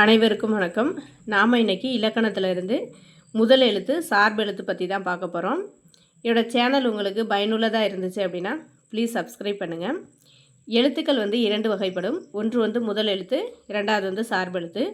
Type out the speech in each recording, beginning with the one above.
அனைவருக்கும் வணக்கம். நாம் இன்னைக்கு இலக்கணத்தில் இருந்து முதல் எழுத்து சார்பு எழுத்து பற்றி தான் பார்க்க போகிறோம் என்னோடய சேனல் உங்களுக்கு பயனுள்ளதாக இருந்துச்சு அப்படின்னா ப்ளீஸ் சப்ஸ்கிரைப் பண்ணுங்கள் எழுத்துக்கள் வந்து இரண்டு வகைப்படும். ஒன்று வந்து முதல் எழுத்து இரண்டாவது வந்து சார்பு எழுத்து.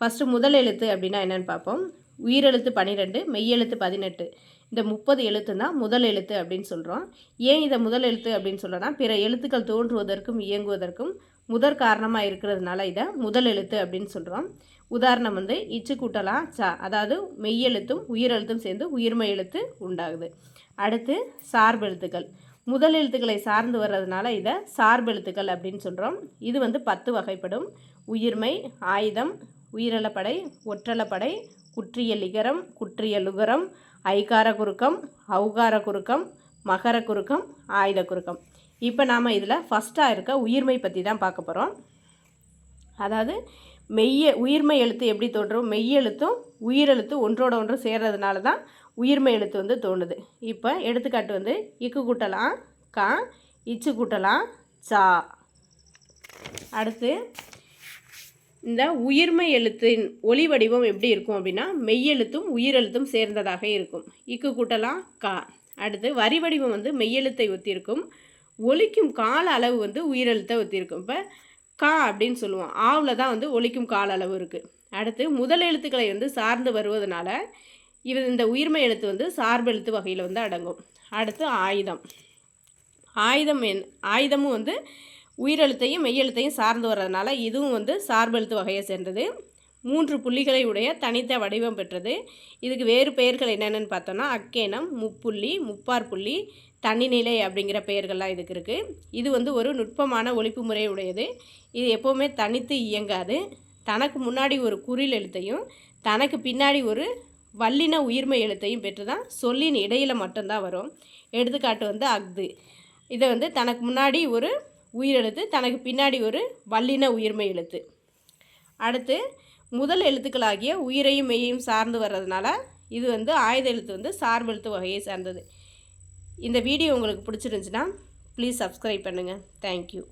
ஃபஸ்ட்டு முதல் எழுத்து அப்படின்னா என்னென்னு பார்ப்போம். உயிரெழுத்து பன்னிரெண்டு மெய்யெழுத்து பதினெட்டு. இந்த முப்பது எழுத்து தான் முதல் எழுத்து அப்படின்னு சொல்கிறோம் ஏன் இதை முதல் எழுத்து அப்படின்னு சொல்கிறோன்னா பிற எழுத்துக்கள் தோன்றுவதற்கும் இயங்குவதற்கும் முதற் காரணமாக இருக்கிறதுனால இதை முதல் எழுத்து அப்படின்னு சொல்கிறோம் உதாரணம் வந்து இச்சு கூட்டலாம் சா அதாவது மெய்யெழுத்தும் உயிரெழுத்தும் சேர்ந்து உயிர்மை எழுத்து உண்டாகுது. அடுத்து சார்பு எழுத்துக்கள். முதல் எழுத்துக்களை சார்ந்து வர்றதுனால இதை சார்பு எழுத்துக்கள் அப்படின்னு சொல்கிறோம் இது வந்து பத்து வகைப்படும். உயிர்மை ஆயுதம் உயிரலப்படை ஒற்றலப்படை குற்றியல் இகரம் குற்றியலுகரம் ஐகார குறுக்கம் அவுகார குறுக்கம் மகர குறுக்கம் ஆயுத குறுக்கம். இப்போ நாம் இதில் ஃபஸ்ட்டாக இருக்க உயிர்மை பற்றி தான் பார்க்க போகிறோம் அதாவது மெய்ய உயிர்மை எழுத்து எப்படி தோன்றும்? மெய்யெழுத்தும் உயிரெழுத்து ஒன்றோட ஒன்று சேர்றதுனால தான் உயிர்மை எழுத்து வந்து தோணுது. இப்போ எடுத்துக்காட்டு வந்து இக்கு கூட்டலாம் கா இச்சு கூட்டலாம் சா. அடுத்து இந்த உயிர்மை எழுத்தின் ஒளி வடிவம் எப்படி இருக்கும் அப்படின்னா மெய்யெழுத்தும் உயிரெழுத்தும் சேர்ந்ததாக இருக்கும். இக்கு கூட்டலாம் கா. அடுத்து வரி வடிவம் வந்து மெய்யெழுத்தை ஒத்திருக்கும். ஒலிக்கும் கால அளவு வந்து உயிரெழுத்தை ஒத்திருக்கும். இப்போ கா அப்படின்னு சொல்லுவோம். ஆவில் தான் வந்து ஒலிக்கும் கால அளவு இருக்குது அடுத்து முதல் எழுத்துக்களை வந்து சார்ந்து வருவதனால இது இந்த உயிர்மை எழுத்து வந்து சார்பு எழுத்து வகையில் வந்து அடங்கும். அடுத்து ஆயுதம். ஆயுதம் என் ஆயுதமும் வந்து உயிரெழுத்தையும் மெய்யெழுத்தையும் சார்ந்து வர்றதுனால இதுவும் வந்து சார்பெழுத்து வகையை சேர்ந்தது. மூன்று புள்ளிகளை உடைய தனித்த வடிவம் பெற்றது. இதுக்கு வேறு பெயர்கள் என்னென்னு பார்த்தோன்னா அக்கேனம் முப்புள்ளி முப்பார் புள்ளி தனிநிலை அப்படிங்கிற பெயர்கள்லாம் இதுக்கு இருக்குது இது வந்து ஒரு நுட்பமான ஒழிப்பு முறை உடையது. இது எப்போவுமே தனித்து இயங்காது. தனக்கு முன்னாடி ஒரு குறில் எழுத்தையும் தனக்கு பின்னாடி ஒரு வல்லின உயிர்மை எழுத்தையும் பெற்று தான் சொல்லின் இடையில் மட்டும்தான் வரும். எடுத்துக்காட்டு வந்து அஃது. இதை வந்து தனக்கு முன்னாடி ஒரு உயிரெழுத்து தனக்கு பின்னாடி ஒரு வல்லின உயிர்மை எழுத்து. அடுத்து முதல் எழுத்துக்களாகிய உயிரையும் மெய்யையும் சார்ந்து வர்றதுனால இது வந்து ஆயுத எழுத்து வந்து சார்பு எழுத்து வகையை சார்ந்தது. இந்த வீடியோ உங்களுக்கு பிடிச்சிருந்துச்சுன்னா ப்ளீஸ் சப்ஸ்கிரைப் பண்ணுங்கள் தேங்க்யூ